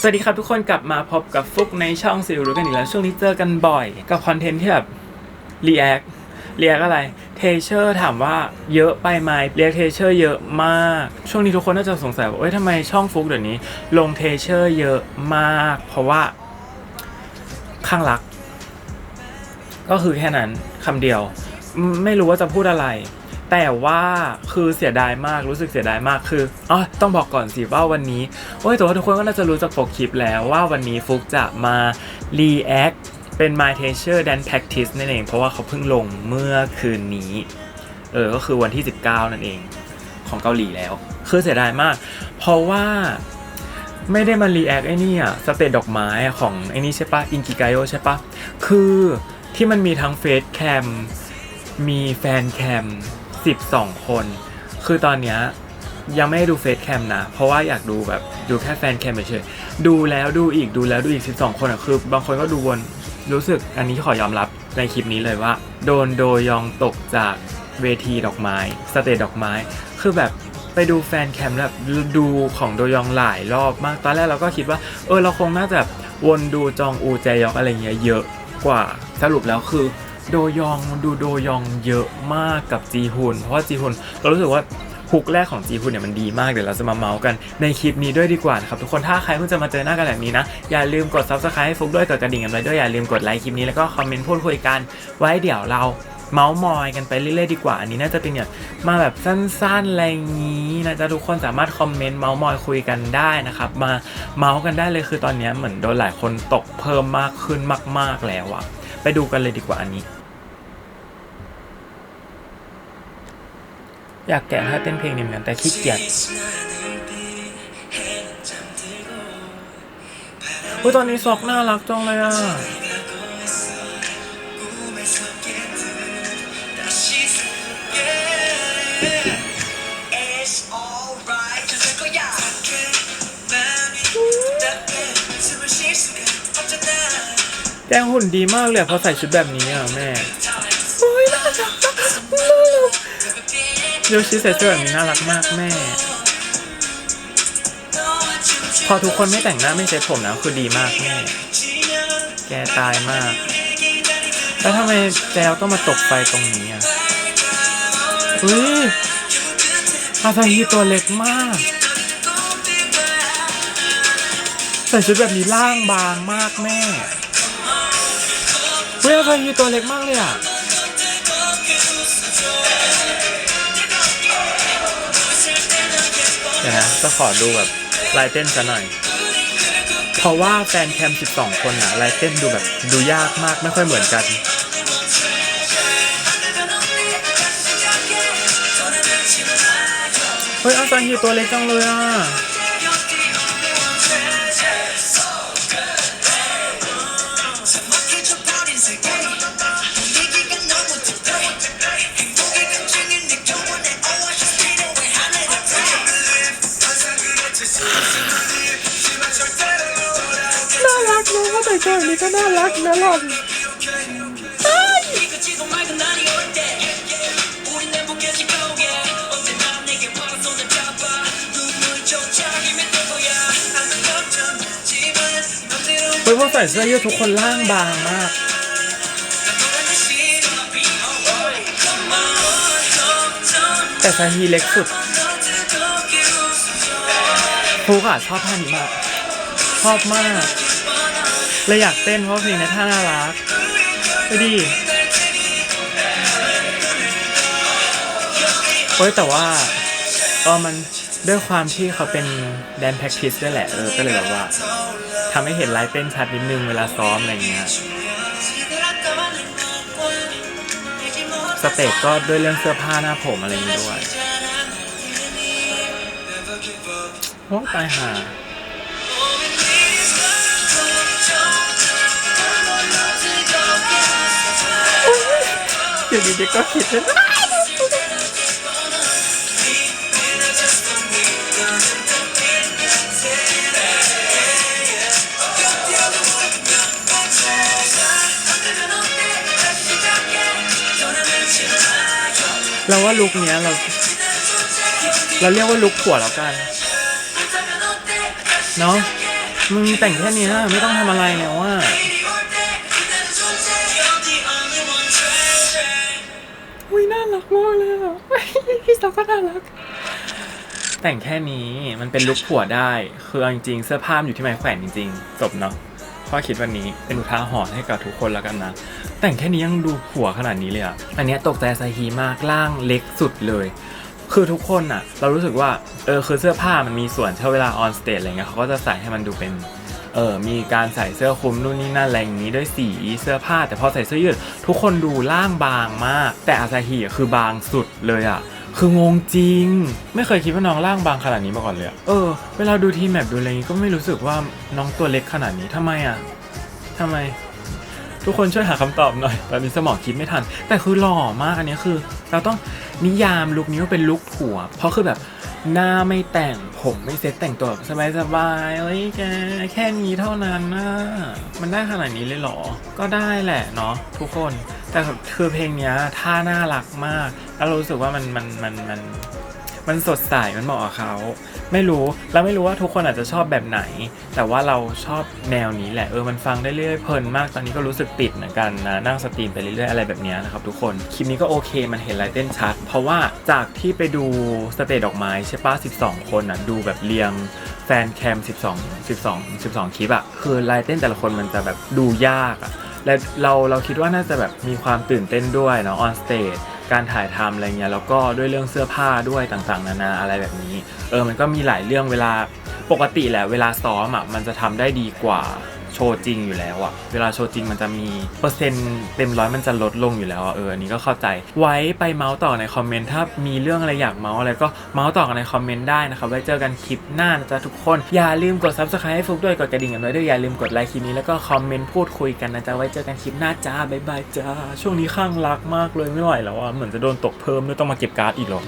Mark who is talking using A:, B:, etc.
A: สวัสดีครับทุกคนกลับมาพบกับฟุกในช่องซิลรู้กันอีกแล้ว ช่วงนี้เจอกันบ่อย กับคอนเทนต์ที่แบบรีแอครีแอคอะไร เทเชอร์ถามว่าเยอะไปไหมเรียกเทเชอร์เยอะมาก ช่วงนี้ทุกคนน่าจะสงสัยว่าเอ้ยทำไมช่องฟุกเดี๋ยวนี้ ลงเทเชอร์เยอะมาก เพราะว่า ข้างรัก ก็คือแค่นั้นคำเดียว ไม่รู้ว่าจะพูดอะไร แต่ว่าคือเสียดายมากรู้สึกเสียดายมากคืออ๋อต้องบอกก่อนสิว่าวันนี้โอ้ยแต่ว่าทุกคนก็น่าจะรู้จากปกคลิปแล้วว่าวันนี้ฟุกจะมา react เป็น My Teacher Dance Practice นั่นเอง เพราะว่าเขาเพิ่งลงเมื่อคืนนี้ เออ ก็คือวันที่ 19 นั่นเอง ของเกาหลีแล้ว คือเสียดายมาก เพราะว่าไม่ได้มา react ไอ้นี่อะสเตตดอกไม้อะของไอ้นี่ใช่ปะอินกิไกโอใช่ปะคือที่มันมีทั้งเฟซแคมมีแฟนแคม 12 คน คือตอนเนี้ยยังไม่ได้ดูเฟซแคมนะ เพราะว่าอยากดูแบบดูแค่แฟนแคมเฉยๆดูแล้วดูอีกดูแล้วดูอีก 12 คนอะคือบางคนก็ดูวนรู้สึกอันนี้ขอยอมรับในคลิปนี้เลยว่า โดนโดยองตกจากเวทีดอกไม้สเตจดอกไม้ คือแบบไปดูแฟนแคมแล้วแบบดูของโดยองหลายรอบมาก ตอนแรกเราก็คิดว่า เออเราคงน่าจะวนดูจองอูแจยอกอะไรเงี้ยเยอะกว่าสรุปแล้วคือ โดยองดูโดยองเยอะมากกับจีฮุนเพราะว่าจีฮุนเรารู้สึกว่าฮุกแรกของจีฮุนเนี่ยมันดีมากเดี๋ยวเราจะมาเมาส์กันในคลิปนี้ด้วยดีกว่านะครับทุกคนถ้าใครเพิ่งจะมาเจอหน้ากันแบบนี้นะ อย่าลืมกด subscribe ให้ฟุกด้วยกดกระดิ่งกันไว้ด้วยอย่าลืมกดไลค์คลิปนี้แล้วก็คอมเมนต์พูดคุยกันไว้เดี๋ยวเราเมาส์มอยกันไปเรื่อยๆดีกว่า อันนี้น่าจะเป็นแบบมาแบบสั้นๆอะไรอย่างนี้นะจ๊ะทุกคนสามารถคอมเมนต์เมาส์มอยคุยกันได้นะครับ มาเมาส์กันได้เลยคือตอนนี้เหมือนโดนหลายคนตกเพิ่มมากขึ้นมาก ๆแล้วอะไปดูกันเลยดีกว่าอันนี้ อยากแกะให้เต้นเพลงนี่เหมือนแต่ขี้เกียจโอ้ตอนนี้ซอกน่ารักจังเลยอะแจ้งหุ่นดีมากเลยพอใส่ชุดแบบนี้อะแม่ โยชิใส่เสื้อแบบนี้น่ารักมากแม่ พอทุกคนไม่แต่งหน้าไม่เซ็ตผมนะคือดีมากแม่ แกตายมาก แล้วทำไมแจวต้องมาตกไฟตรงนี้อะอุ้ยอาซาฮีตัวเล็กมากใส่ชุดแบบนี้ล่างบางมากแม่เฮ้ยอาซาฮีตัวเล็กมากเลยอะ เดี๋ยวนะจะขอดูแบบลายเต้นซะหน่อย เพราะว่าแฟนแคม 12 คนอะลายเต้นดูแบบดูยากมากไม่ค่อยเหมือนกันเฮ้ยอาซาฮีตัวเล็กจังเลยอะ ชอบนี่ก็น่ารักนะลอนเฮ้ยพวกใส่เสื้อยืดทุกคนร่างบางมาก แต่ซาฮีเล็กสุดฟูกอะชอบท่านี้มาก ชอบมาก เลยอยากเต้นเพราะเพลงนี้ท่าน่ารักไปดิเฮ้ยแต่ว่าเออมันด้วยความที่เขาเป็นแดนแพ็กทิสด้วยแหละเออก็เลยแบบว่าทำให้เห็นลายเต้นชัดนิดนึงเวลาซ้อมอะไรเงี้ยสเตจก็ด้วยเรื่องเสื้อผ้าหน้าผมอะไรนี้ด้วยโอ้ตายห่า อยู่ดีๆก็คิดเลยเราว่าลุคเนี้ยเรา เราเรียกว่าลุคผัวแล้วกันเนาะมึงแต่งแค่นี้ยไม่ต้องทำอะไรแล้วว่า รักมากเลยอะพี่สาวก็น่ารัก แต่งแค่นี้มันเป็นลุคผัวได้ คือเอาจริงๆเสื้อผ้ามันอยู่ที่ไม้แขวนจริงๆจบเนาะข้อคิดวันนี้เป็นอุทาหรณ์ให้กับทุกคนแล้วกันนะ แต่งแค่นี้ยังดูผัวขนาดนี้เลยอะอันเนี้ยตกใจไซฮีมากล่างเล็กสุดเลยคือทุกคนอะเรารู้สึกว่าเออคือเสื้อผ้ามันมีส่วนเช่าเวลาออนสเตจอะไรเงี้ยเขาก็จะใส่ให้มันดูเป็น เออมีการใส่เสื้อคลุมนู่นนี่นั่นอะไรอย่างนี้ด้วยสีเสื้อผ้า แต่พอใส่เสื้อยืด ทุกคนดูล่างบางมาก แต่อาซาฮีอะคือบางสุดเลยอะคืองงจริง ไม่เคยคิดว่าน้องล่างบางขนาดนี้มาก่อนเลยอเออ เวลาดูทีแมปดูอะไรอย่างงี้ก็ไม่รู้สึกว่าน้องตัวเล็กขนาดนี้ทำไมอะทำไม ทุกคนช่วยหาคำตอบหน่อยตอนนี้สมองคิดไม่ทัน แต่คือหล่อมากอันนี้คือ เราต้องนิยามลุคนี้ว่าเป็นลุคผัว เพราะคือแบบ หน้าไม่แต่งผมไม่เซ็ตแต่งตัวแบบสบายๆเอ้ยแกแค่นี้เท่านั้นนะมันได้ขนาดนี้เลยเหรอ ก็ได้แหละเนาะทุกคน แต่คือเพลงเนี้ยท่าน่ารักมาก แล้วเรารู้สึกว่ามันมันมันมัน มันสดใสมันเหมาะกับเขาไม่รู้เราไม่รู้ว่าทุกคนอาจจะชอบแบบไหน แต่ว่าเราชอบแนวนี้แหละเออมันฟังได้เรื่อยเพลินมากตอนนี้ก็รู้สึกติดเหมือนกันนะนั่งสตรีมไปเรื่อยๆอะไรแบบนี้นะครับทุกคนคลิปนี้ก็โอเคมันเห็นลายเต้นชัด เพราะว่าจากที่ไปดูสเตจดอกไม้ใช่ปะ12 คนอะดูแบบเรียงแฟนแคม 12 12 12 คลิปอะคือลายเต้นแต่ละคนมันจะแบบดูยากอะและเราเราคิดว่าน่าจะแบบมีความตื่นเต้นด้วยเนาะออนสเตจ การถ่ายทำอะไรเงี้ยแล้วก็ด้วยเรื่องเสื้อผ้าด้วยต่างๆ นานาอะไรแบบนี้ เออมันก็มีหลายเรื่องเวลาปกติแหละเวลาซ้อมอะมันจะทำได้ดีกว่า โชว์จริงอยู่แล้วอะเวลาโชว์จริงมันจะมีเปอร์เซ็นต์เต็มร้อยมันจะลดลงอยู่แล้วอะเอออันนี้ก็เข้าใจ ไว้ไปเมาส์ต่อในคอมเมนต์ถ้ามีเรื่องอะไรอยากเมาส์อะไรก็เมาส์ต่อกันในคอมเมนต์ได้นะครับไว้เจอกันคลิปหน้านะจ๊ะทุกคนอย่าลืมกด subscribe ให้ฟุกด้วยกดกระดิ่งกันไว้ด้วยอย่าลืมกดไลค์คลิปนี้แล้วก็คอมเมนต์พูดคุยกันนะจ๊ะไว้เจอกันคลิปหน้าจ้าบ๊ายบายจ้าช่วงนี้ข้างรักมากเลยไม่ไหวแล้วอะเหมือนจะโดนตกเพิ่มด้วยต้องมาเก็บการ์ดอีกเหรอ